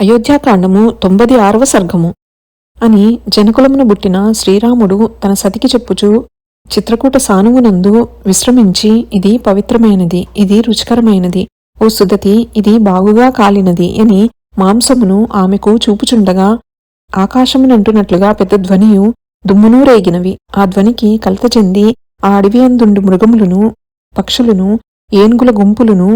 అయోధ్యాకాండము తొంభై ఆరవ సర్గము. అని జనకులమును బుట్టిన శ్రీరాముడు తన సతికి చెప్పుచు చిత్రకూట సానువునందు విశ్రమించి ఇది పవిత్రమైనది ఇది రుచికరమైనది ఓ సుదతి ఇది బాగుగా కాలినది అని మాంసమును ఆమెకు చూపుచుండగా ఆకాశమునంటున్నట్లుగా పెద్ద ధ్వనియు దుమ్మునూ రేగినవి. ఆ ధ్వనికి కలత చెంది ఆ అడవి అందుండు మృగములను పక్షులను ఏనుగుల గుంపులను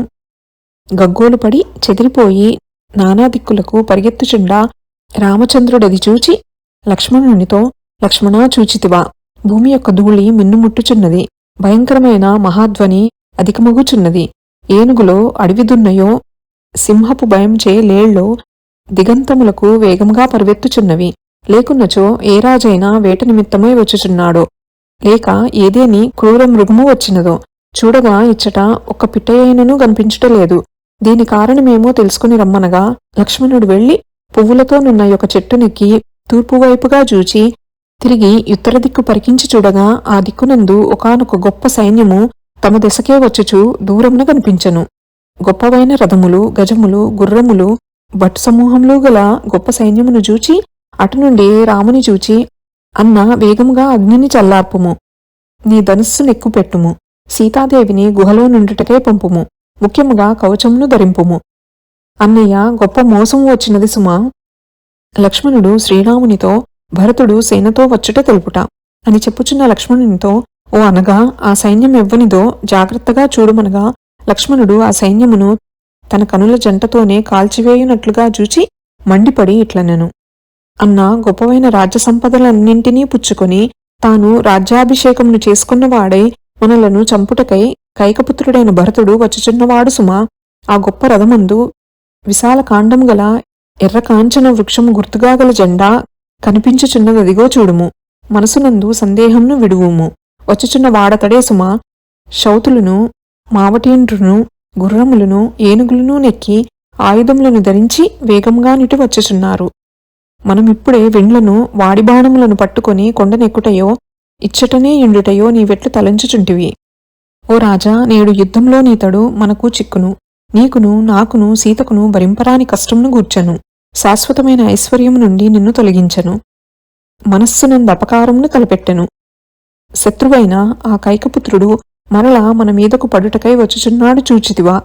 గగ్గోలు పడి చెదిరిపోయి నానా దిక్కులకు పరిగెత్తుచుండా రామచంద్రుడది చూచి లక్ష్మణునితో లక్ష్మణా చూచితివా. భూమి యొక్క ధూళి మిన్నుముట్టుచున్నది భయంకరమైన మహాధ్వని అధికమగుచున్నది. ఏనుగులో అడవిదున్నయో సింహపు భయంచే లేళ్ళో దిగంతములకు వేగంగా పరివెత్తుచున్నవి. లేకున్నచో ఏ రాజైనా వేట నిమిత్తమై వచ్చుచున్నాడో. లేక ఏదేని క్రూర మృగము వచ్చినదో. చూడగా ఇచ్చట ఒక్క పిట్టయైనను కనిపించుటలేదు దీని కారణమేమో తెలుసుకుని రమ్మనగా లక్ష్మణుడు వెళ్ళి పువ్వులతో నున్న యొక్క చెట్టునెక్కి తూర్పు వైపుగా చూచి తిరిగి ఉత్తర దిక్కు పరికించి చూడగా ఆ దిక్కునందు ఒకానొక గొప్ప సైన్యము తమ దిశకే వచ్చుచు దూరమున కనిపించను. గొప్పవైన రథములు గజములు గుర్రములు భట్ సమూహంలో గల గొప్ప సైన్యమును చూచి అటు నుండి రాముని చూచి అన్న వేగముగా అగ్నిని చల్లార్పుము. నీ ధనుస్సు నెక్కుపెట్టుము సీతాదేవిని గుహలో నుండుటకే పంపుము. ముఖ్యముగా కవచమును ధరింపుము. అన్నయ్య గొప్ప మోసం వచ్చినది సుమా. లక్ష్మణుడు శ్రీరామునితో భరతుడు సేనతో వచ్చుట తెలుపుట. అని చెప్పుచున్న లక్ష్మణునితో ఓ అనగా ఆ సైన్యం ఎవ్వనిదో జాగ్రత్తగా చూడుమనగా లక్ష్మణుడు ఆ సైన్యమును తన కనుల జంటతోనే కాల్చివేయునట్లుగా చూచి మండిపడి ఇట్లనెను. అన్న గొప్పవైన రాజ్య సంపదలన్నింటినీ పుచ్చుకొని తాను రాజ్యాభిషేకమును చేసుకున్నవాడై మనలను చంపుటకై కైకపుత్రుడైన భరతుడు వచ్చుచున్నవాడు సుమా. ఆ గొప్ప రథమందు విశాల కాండం గల ఎర్ర కాంచన వృక్షము గుర్తుగా గల జెండా కనిపించుచున్నదదిగో చూడుము. మనసునందు సందేహంను విడువుము. వచ్చుచున్న వాడతడే సుమా. శౌతులను మావటీండ్రును గుర్రములను ఏనుగులను నెక్కి ఆయుధములను ధరించి వేగంగా నిటు వచ్చుచున్నారు. మనమిప్పుడే వెండ్లను వాడి బాణములను పట్టుకొని కొండనెక్కుటయో ఇచ్చటనే ఇండుటయో నీవెట్లు తలంచుచుంటివి. ఓ రాజా నేడు యుద్ధంలో నీతడు మనకు చిక్కును. నీకును నాకును సీతకును భరింపరాని కష్టంను గూర్చను. శాశ్వతమైన ఐశ్వర్యం నుండి నిన్ను తొలగించను. మనస్సునందు అపకారమును తలపెట్టెను. శత్రువైన ఆ కైకపుత్రుడు మరలా మన మీదకు పడుటకై వచ్చుచున్నాడు చూచితివా.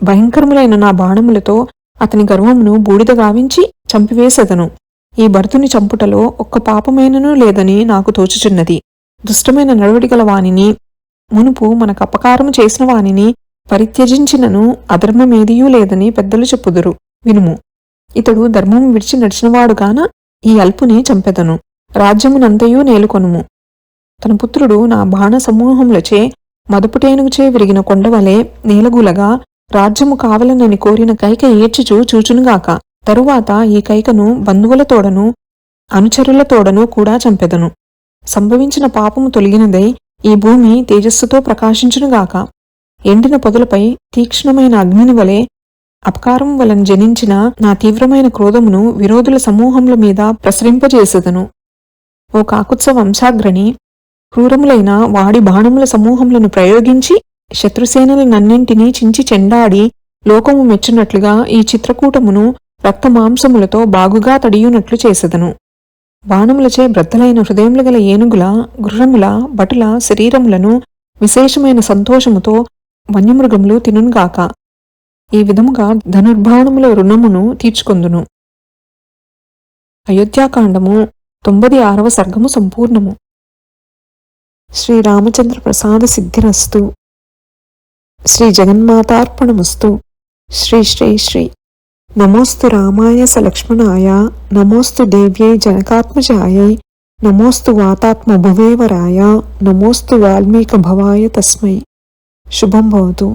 భయంకరములైన నా బాణములతో అతని గర్వమును బూడిద గావించి చంపివేసెదను. ఈ భర్తుని చంపుటలో ఒక్క పాపమైనను లేదని నాకు తోచుచున్నది. దుష్టమైన నడవడిగల వానిని మునుపు మనకు అపకారము చేసిన వానిని పరిత్యజించినను అధర్మమేదియూ లేదని పెద్దలు చెప్పుదురు. వినుము. ఇతడు ధర్మము విడిచి నడిచినవాడుగాన ఈ అల్పుని చంపెదను. రాజ్యమునంతయూ నేలుకొనుము. తన పుత్రుడు నా బాణ సమూహములచే మదుపుటేనుగుచే విరిగిన కొండవలే నేలగులగా రాజ్యము కావలనని కోరిన కైక ఏడ్చుచూ చూచునుగాక. తరువాత ఈ కైకను బంధువుల తోడను అనుచరుల తోడను కూడా చంపెదను. సంభవించిన పాపము తొలగినదై ఈ భూమి తేజస్సుతో ప్రకాశించునుగాక ఎండిన పొదలపై తీక్ష్ణమైన అగ్నిని వలె అపకారం వలన జనించిన నా తీవ్రమైన క్రోధమును విరోధుల సమూహముల మీద ప్రసరింపజేసెదను. ఓ కాకుత్స వంశాగ్రణి క్రూరములైన వాడి బాణముల సమూహములను ప్రయోగించి శత్రుసేనలనన్నింటినీ చించి చెండాడి లోకము మెచ్చునట్లుగా ఈ చిత్రకూటమును రక్తమాంసములతో బాగుగా తడియునట్లు చేసెదను. బాణములచే బ్రద్దలైన హృదయములు గల ఏనుగుల గుర్రముల బటుల శరీరములను విశేషమైన సంతోషముతో వన్యమృగములు తినుగాక ఈ విధముగా ధనుర్బాణముల రుణమును తీర్చుకొందును. అయోధ్యాకాండము తొంభై ఆరవ సర్గము సంపూర్ణము. శ్రీరామచంద్ర ప్రసాద సిద్ధిరస్తు. శ్రీ జగన్మాతార్పణమస్తు. శ్రీ శ్రీ శ్రీ. नमोस्तु स सलक्ष्मणाय नमोस्तु दिव्य जनकात्मजायै नमोस्तु वातात्मभुवेवराय नमोस्तु वाल्मीकभवाय तस्मै। शुभम भवतु।